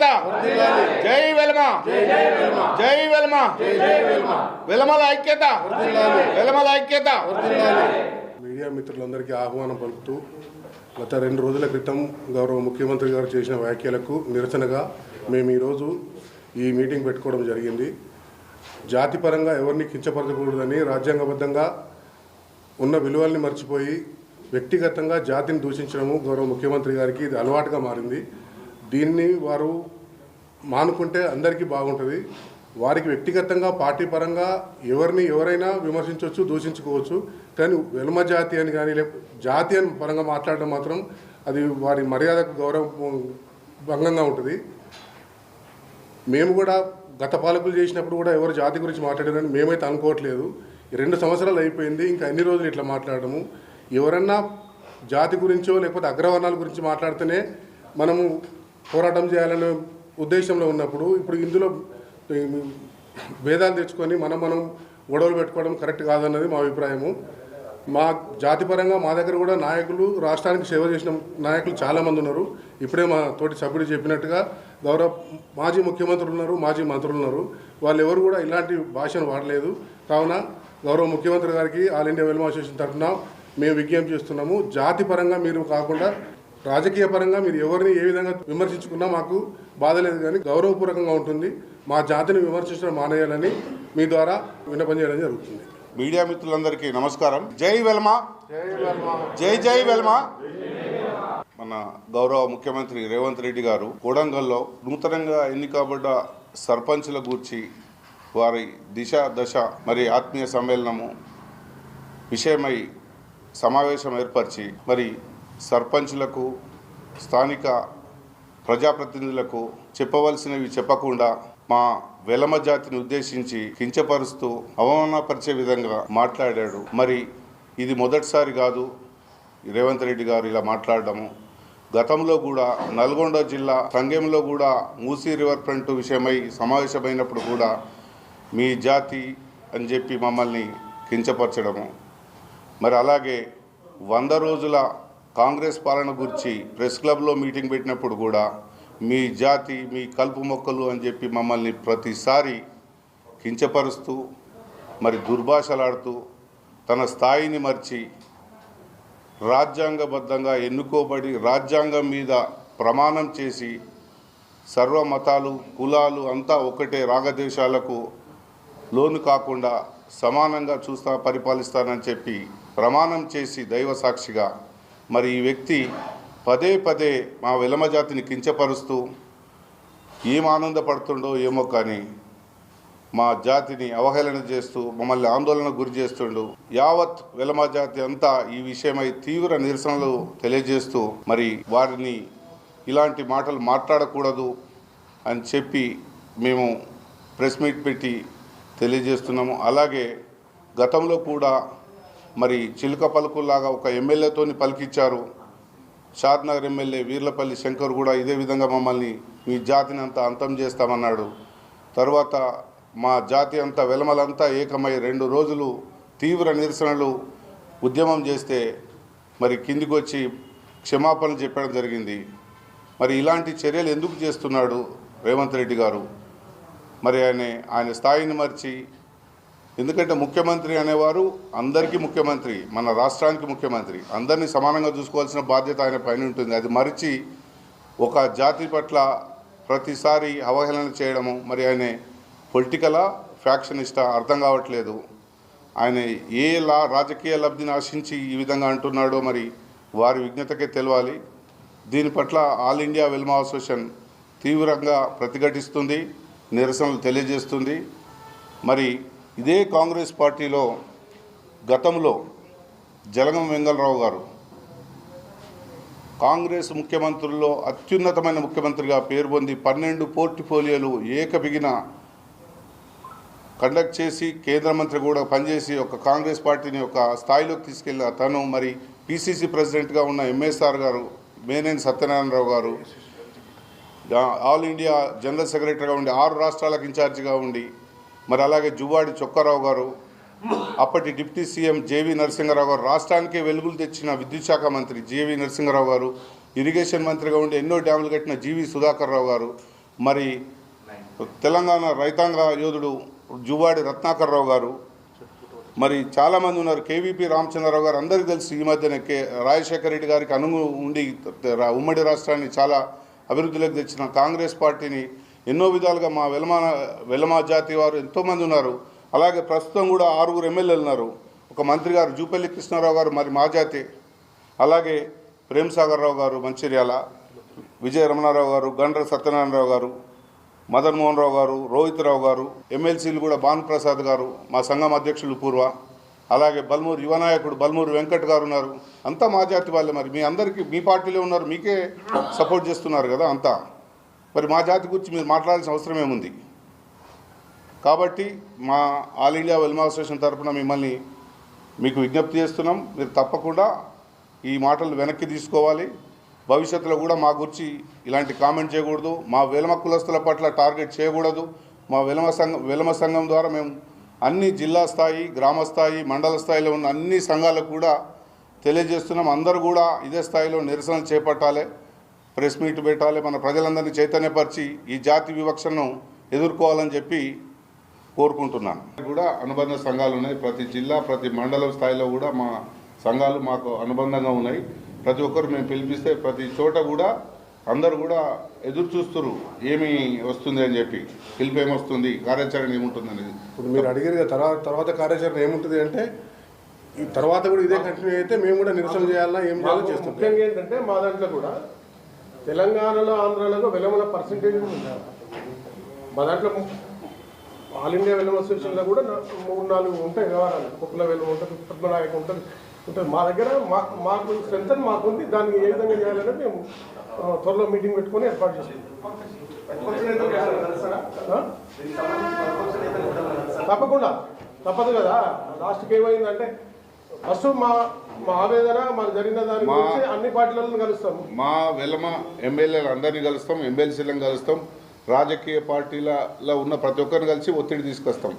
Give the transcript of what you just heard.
కదా? జై వెలమ. జై వెలమ. వెలమల ఐక్యత. వెలమల ఐక్యత. మీడియా మిత్రులందరికీ ఆహ్వానం పలుకుతూ గత రెండు రోజుల క్రితం గౌరవ ముఖ్యమంత్రి గారు చేసిన వ్యాఖ్యలకు నిరసనగా మేము ఈరోజు ఈ మీటింగ్ పెట్టుకోవడం జరిగింది. జాతిపరంగా ఎవరిని కించపరచకూడదని రాజ్యాంగబద్ధంగా ఉన్న విలువల్ని మర్చిపోయి వ్యక్తిగతంగా జాతిని దూషించడము గౌరవ ముఖ్యమంత్రి గారికి ఇది అలవాటుగా మారింది. దీన్ని వారు మానుకుంటే అందరికీ బాగుంటుంది. వారికి వ్యక్తిగతంగా పార్టీ పరంగా ఎవరిని ఎవరైనా విమర్శించవచ్చు దూషించుకోవచ్చు. కానీ వెలుమ జాతి అని కానీ లేకపోతే జాతి అని పరంగా మాట్లాడడం మాత్రం అది వారి మర్యాదకు గౌరవం భంగంగా ఉంటుంది. మేము కూడా గత పాలకులు చేసినప్పుడు కూడా ఎవరు జాతి గురించి మాట్లాడారని మేమైతే అనుకోవట్లేదు. ఈ రెండు సంవత్సరాలు అయిపోయింది ఇంకా ఎన్ని రోజులు ఇట్లా మాట్లాడము? ఎవరన్నా జాతి గురించో లేకపోతే అగ్రవర్ణాల గురించి మాట్లాడితేనే మనము పోరాటం చేయాలనే ఉద్దేశంలో ఉన్నప్పుడు ఇప్పుడు ఇందులో భేదాలు తెచ్చుకొని మనం మనం గొడవలు పెట్టుకోవడం కరెక్ట్ కాదన్నది మా అభిప్రాయము. మా జాతిపరంగా మా దగ్గర కూడా నాయకులు రాష్ట్రానికి సేవ చేసిన నాయకులు చాలామంది ఉన్నారు. ఇప్పుడే మా తోటి సభ్యుడు చెప్పినట్టుగా గౌరవ మాజీ ముఖ్యమంత్రులు ఉన్నారు మాజీ మంత్రులు ఉన్నారు. వాళ్ళు ఎవరు కూడా ఇలాంటి భాషను వాడలేదు. కావున గౌరవ ముఖ్యమంత్రి గారికి ఆల్ ఇండియా వెల్మ అసోసియేషన్ తరఫున మేము విజ్ఞప్తి చేస్తున్నాము. జాతిపరంగా మీరు కాకుండా రాజకీయ పరంగా మీరు ఎవరిని ఏ విధంగా విమర్శించుకున్నా మాకు బాధ లేదు కానీ గౌరవపూర్వకంగా ఉంటుంది. మా జాతిని విమర్శించడం మానేయాలని మీ ద్వారా విన్నపం చేయడం జరుగుతుంది. మీడియా మిత్రులందరికీ నమస్కారం. జై వెల్మ. జై జై వెల్మ. మన గౌరవ ముఖ్యమంత్రి రేవంత్ రెడ్డి గారు కోడంగల్లో నూతనంగా ఎన్నికబడ్డ సర్పంచుల గూర్చి వారి దిశ దశ మరి ఆత్మీయ సమ్మేళనము విషయమై సమావేశం ఏర్పరిచి మరి సర్పంచులకు స్థానిక ప్రజాప్రతినిధులకు చెప్పవలసినవి చెప్పకుండా మా వెలమ జాతిని ఉద్దేశించి కించపరుస్తూ అవమానపరిచే విధంగా మాట్లాడాడు. మరి ఇది మొదటిసారి కాదు. రేవంత్ రెడ్డి గారు ఇలా మాట్లాడడము. గతంలో కూడా నల్గొండ జిల్లా సంగంలో కూడా మూసీ రివర్ ఫ్రంట్ విషయమై సమావేశమైనప్పుడు కూడా మీ జాతి అని చెప్పి మమ్మల్ని కించపరచడము. మరి అలాగే వంద రోజుల కాంగ్రెస్ పాలన గురించి ప్రెస్ క్లబ్లో మీటింగ్ పెట్టినప్పుడు కూడా మీ జాతి మీ కలుపు మొక్కలు అని చెప్పి మమ్మల్ని ప్రతిసారి కించపరుస్తూ మరి దుర్భాషలాడుతూ తన స్థాయిని మర్చి రాజ్యాంగబద్ధంగా ఎన్నుకోబడి రాజ్యాంగం మీద ప్రమాణం చేసి సర్వ మతాలు కులాలు అంతా ఒకటే రాగదేశాలకు లోను కాకుండా సమానంగా చూస్తా పరిపాలిస్తానని చెప్పి ప్రమాణం చేసి దైవ సాక్షిగా మరి ఈ వ్యక్తి పదే పదే మా విలమ జాతిని కించపరుస్తూ ఏం ఆనందపడుతుండో ఏమో కానీ మా జాతిని అవహేళన చేస్తూ మమ్మల్ని ఆందోళన గురి చేస్తుండు. యావత్ వెలమ జాతి అంతా ఈ విషయమై తీవ్ర నిరసనలు తెలియజేస్తూ మరి వారిని ఇలాంటి మాటలు మాట్లాడకూడదు అని చెప్పి మేము ప్రెస్ మీట్ పెట్టి తెలియజేస్తున్నాము. అలాగే గతంలో కూడా మరి చిలుక పలుకుల్లాగా ఒక ఎమ్మెల్యేతోని పలికిచ్చారు. షాద్నగర్ ఎమ్మెల్యే వీర్లపల్లి శంకర్ కూడా ఇదే విధంగా మమ్మల్ని మీ జాతిని అంతా అంతం చేస్తామన్నాడు. తర్వాత మా జాతి అంతా వెలమలంతా ఏకమై రెండు రోజులు తీవ్ర నిరసనలు ఉద్యమం చేస్తే మరి కిందికి వచ్చి క్షమాపణలు చెప్పడం జరిగింది. మరి ఇలాంటి చర్యలు ఎందుకు చేస్తున్నాడు రేవంత్ రెడ్డి గారు? మరి ఆయన ఆయన స్థాయిని మర్చి ఎందుకంటే ముఖ్యమంత్రి అనేవారు అందరికీ ముఖ్యమంత్రి మన రాష్ట్రానికి ముఖ్యమంత్రి. అందరినీ సమానంగా చూసుకోవాల్సిన బాధ్యత ఆయన పైన ఉంటుంది. అది మరిచి ఒక జాతి పట్ల ప్రతిసారి అవహేళన చేయడము మరి ఆయన పొలిటికలా ఫ్యాక్షనిస్టా అర్థం కావట్లేదు. ఆయన ఏ లా రాజకీయ లబ్ధిని ఆశించి ఈ విధంగా అంటున్నాడో మరి వారి విజ్ఞతకే తెలవాలి. దీని పట్ల ఆల్ ఇండియా వెల్మా అసోసియేషన్ తీవ్రంగా ప్రతిఘటిస్తుంది నిరసనలు తెలియజేస్తుంది. మరి ఇదే కాంగ్రెస్ పార్టీలో గతంలో జలగం వెంగళరావు గారు కాంగ్రెస్ ముఖ్యమంత్రుల్లో అత్యున్నతమైన ముఖ్యమంత్రిగా పేరు పొంది పన్నెండు పోర్టిఫోలియోలు ఏకబిగిన కండక్ట్ చేసి కేంద్ర మంత్రి కూడా పనిచేసి ఒక కాంగ్రెస్ పార్టీని ఒక స్థాయిలోకి తీసుకెళ్ళిన తను మరి పిసిసి ప్రెసిడెంట్గా ఉన్న ఎంఎస్ఆర్ గారు మేనేని సత్యనారాయణరావు గారు ఆల్ ఇండియా జనరల్ సెక్రటరీగా ఉండి ఆరు రాష్ట్రాలకు ఇన్ఛార్జిగా ఉండి మరి అలాగే జువ్వాడి చొక్కారావు గారు అప్పటి డిప్యూటీ సీఎం జేవి నరసింహారావు గారు రాష్ట్రానికే వెలుగులు తెచ్చిన విద్యుత్ శాఖ మంత్రి జేవి నరసింహారావు గారు ఇరిగేషన్ మంత్రిగా ఉండి ఎన్నో డ్యాములు కట్టిన జీవి సుధాకర్ రావు గారు మరి తెలంగాణ రైతాంగ యోధుడు జువాడి రత్నాకర్రావు గారు మరి చాలామంది ఉన్నారు. కేవీపీ రామచంద్రరావు గారు అందరికీ తెలుసు ఈ మధ్యన కే రాజశేఖర రెడ్డి గారికి అనుగు ఉండి రా- ఉమ్మడి రాష్ట్రాన్ని చాలా అభివృద్ధిలోకి తెచ్చిన కాంగ్రెస్ పార్టీని ఎన్నో విధాలుగా మా వెలమా వెలమా జాతి వారు ఎంతోమంది ఉన్నారు. అలాగే ప్రస్తుతం కూడా ఆరుగురు ఎమ్మెల్యేలు ఉన్నారు. ఒక మంత్రి గారు జూపల్లి కృష్ణారావు గారు మరి మా జాతి. అలాగే ప్రేమ్ సాగర్రావు గారు మంచిర్యాల విజయ రమణారావు గారు గండ్ర సత్యనారాయణరావు గారు మదన్ మోహన్ రావు గారు రోహిత్ రావు గారు ఎమ్మెల్సీలు కూడా భానుప్రసాద్ గారు మా సంఘం అధ్యక్షులు పూర్వ. అలాగే బల్మూరు యువ నాయకుడు బల్మూరు వెంకట్ గారు ఉన్నారు. అంతా మా జాతి వాళ్ళే మరి. మీ అందరికీ మీ పార్టీలో ఉన్నారు మీకే సపోర్ట్ చేస్తున్నారు కదా అంతా. మరి మా జాతి గురించి మీరు మాట్లాడాల్సిన అవసరం ఏముంది? కాబట్టి మా ఆల్ ఇండియా వెల్మా అసోసియేషన్ తరఫున మిమ్మల్ని మీకు విజ్ఞప్తి చేస్తున్నాం. మీరు తప్పకుండా ఈ మాటలు వెనక్కి తీసుకోవాలి. భవిష్యత్తులో కూడా మా గురించి ఇలాంటి కామెంట్ చేయకూడదు. మా వెలమ కులస్తుల పట్ల టార్గెట్ చేయకూడదు. మా వెలమ సంఘం వెలమ సంఘం ద్వారా మేము అన్ని జిల్లా స్థాయి గ్రామ స్థాయి మండల స్థాయిలో ఉన్న అన్ని సంఘాలకు కూడా తెలియజేస్తున్నాం. అందరూ కూడా ఇదే స్థాయిలో నిరసనలు చేపట్టాలి. ప్రెస్ మీట్ పెట్టాలి మన ప్రజలందరినీ చైతన్యపరిచి ఈ జాతి వివక్షను ఎదుర్కోవాలని చెప్పి కోరుకుంటున్నాను. కూడా అనుబంధ సంఘాలు ఉన్నాయి. ప్రతి జిల్లా ప్రతి మండలం స్థాయిలో కూడా మా సంఘాలు మాకు అనుబంధంగా ఉన్నాయి. ప్రతి ఒక్కరు మేము పిలిపిస్తే ప్రతి చోట కూడా అందరూ కూడా ఎదురు చూస్తున్నారు. ఏమి వస్తుంది అని చెప్పి పిలుపు ఏమొస్తుంది కార్యాచరణ ఏముంటుంది అనేది ఇప్పుడు మీరు అడిగారు కదా తర్వాత తర్వాత కార్యాచరణ ఏముంటుంది అంటే ఈ తర్వాత కూడా ఇదే కంటిన్యూ అయితే మేము కూడా నిరసన చేయాలన్నా ఏం చేయాలో చేస్తాం ముఖ్యంగా ఏంటంటే మా దాంట్లో కూడా తెలంగాణలో ఆంధ్రాలో వెలమల పర్సంటేజ్ కూడా మా దాంట్లో ఆల్ ఇండియా వెలమ అసోసియేషన్లో కూడా మూడు నాలుగు ఉంటాయి వ్యవహారాలు. కుక్కల వెలుమ ఉంటుంది పద్మనాయక ఉంటుంది ఉంటుంది. మా దగ్గర మా మాకు స్ట్రెంత్ మాకుంది దాన్ని ఏ విధంగా చేయాలని మేము త్వరలో మీటింగ్ పెట్టుకొని ఏర్పాటు చేసుకుంటాం తప్పకుండా. తప్పదు కదా. లాస్ట్కి ఏమైందంటే ఫస్ట్ మా మా ఆవేదన మాకు జరిగిన దాని మా- గురించి అన్ని పార్టీలను కలుస్తాము మా వెలమ ఎమ్మెల్యేలు అందరినీ కలుస్తాం ఎమ్మెల్సీలను కలుస్తాం రాజకీయ పార్టీలలో ఉన్న ప్రతి ఒక్కరిని కలిసి ఒత్తిడి తీసుకొస్తాం.